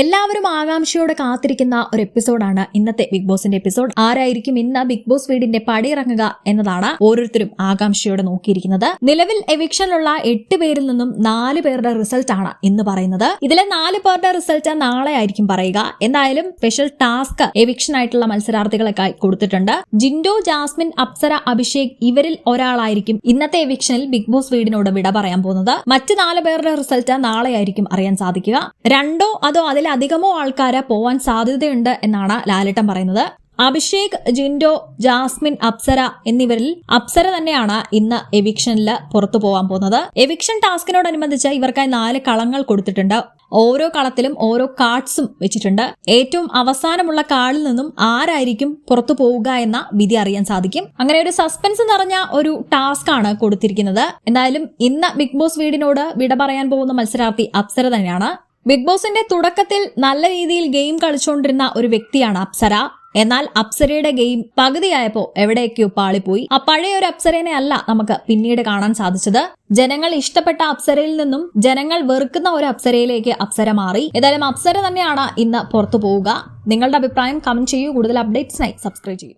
എല്ലാവരും ആകാംക്ഷയോടെ കാത്തിരിക്കുന്ന ഒരു എപ്പിസോഡാണ് ഇന്നത്തെ ബിഗ് ബോസിന്റെ എപ്പിസോഡ്. ആരായിരിക്കും ഇന്ന് ബിഗ് ബോസ് വീടിന്റെ പടിയിറങ്ങുക എന്നതാണ് ഓരോരുത്തരും ആകാംക്ഷയോടെ നോക്കിയിരിക്കുന്നത്. നിലവിൽ എവിക്ഷനിലുള്ള എട്ട് പേരിൽ നിന്നും നാല് പേരുടെ റിസൾട്ട് ആണ് ഇന്ന് പറയുന്നത്. ഇതിലെ നാല് പേരുടെ റിസൾട്ട് നാളെ ആയിരിക്കും പറയുക. എന്തായാലും സ്പെഷ്യൽ ടാസ്ക് എവിക്ഷൻ ആയിട്ടുള്ള മത്സരാർത്ഥികളൊക്കെ കൊടുത്തിട്ടുണ്ട്. ജിൻഡോ ജാസ്മിൻ അപ്സര അഭിഷേക് ഇവരിൽ ഒരാളായിരിക്കും ഇന്നത്തെ എവിക്ഷനിൽ ബിഗ് ബോസ് വീടിനോട് വിട പറയാൻ പോകുന്നത്. മറ്റ് നാല് പേരുടെ റിസൾട്ട് നാളെ ആയിരിക്കും അറിയാൻ സാധിക്കുക. രണ്ടോ അതോ അതിലധികമോ ആൾക്കാരെ പോവാൻ സാധ്യതയുണ്ട് എന്നാണ് ലാലേട്ടൻ പറയുന്നത്. അഭിഷേക് ജിൻഡോ ജാസ്മിൻ അപ്സര എന്നിവരിൽ അപ്സര തന്നെയാണ് ഇന്ന് എവിക്ഷനിൽ പുറത്തു പോകാൻ പോകുന്നത്. എവിക്ഷൻ ടാസ്കിനോടനുബന്ധിച്ച് ഇവർക്കായി നാല് കളങ്ങൾ കൊടുത്തിട്ടുണ്ട്. ഓരോ കളത്തിലും ഓരോ കാർഡ്സും വെച്ചിട്ടുണ്ട്. ഏറ്റവും അവസാനമുള്ള കാളിൽ നിന്നും ആരായിരിക്കും പുറത്തു പോവുക എന്ന വിധി അറിയാൻ സാധിക്കും. അങ്ങനെ ഒരു സസ്പെൻസ് നിറഞ്ഞ ഒരു ടാസ്ക് ആണ് കൊടുത്തിരിക്കുന്നത്. എന്തായാലും ഇന്ന് ബിഗ് ബോസ് വീടിനോട് വിട പറയാൻ പോകുന്ന മത്സരാർത്ഥി അപ്സര തന്നെയാണ്. ബിഗ് ബോസിന്റെ തുടക്കത്തിൽ നല്ല രീതിയിൽ ഗെയിം കളിച്ചുകൊണ്ടിരുന്ന ഒരു വ്യക്തിയാണ് അപ്സര. എന്നാൽ അപ്സരയുടെ ഗെയിം പകുതിയായപ്പോ എവിടെയൊക്കെയോ പാളിപ്പോയി. ആ പഴയ ഒരു അപ്സരേനെ അല്ല നമുക്ക് പിന്നീട് കാണാൻ സാധിച്ചത്. ജനങ്ങൾ ഇഷ്ടപ്പെട്ട അപ്സരയിൽ നിന്നും ജനങ്ങൾ വെറുക്കുന്ന ഒരു അപ്സരയിലേക്ക് അപ്സര മാറി. ഏതായാലും അപ്സര തന്നെയാണ് ഇന്ന് പുറത്തു പോവുക. നിങ്ങളുടെ അഭിപ്രായം കമന്റ് ചെയ്യൂ. കൂടുതൽ അപ്ഡേറ്റ്സിനായി സബ്സ്ക്രൈബ് ചെയ്യൂ.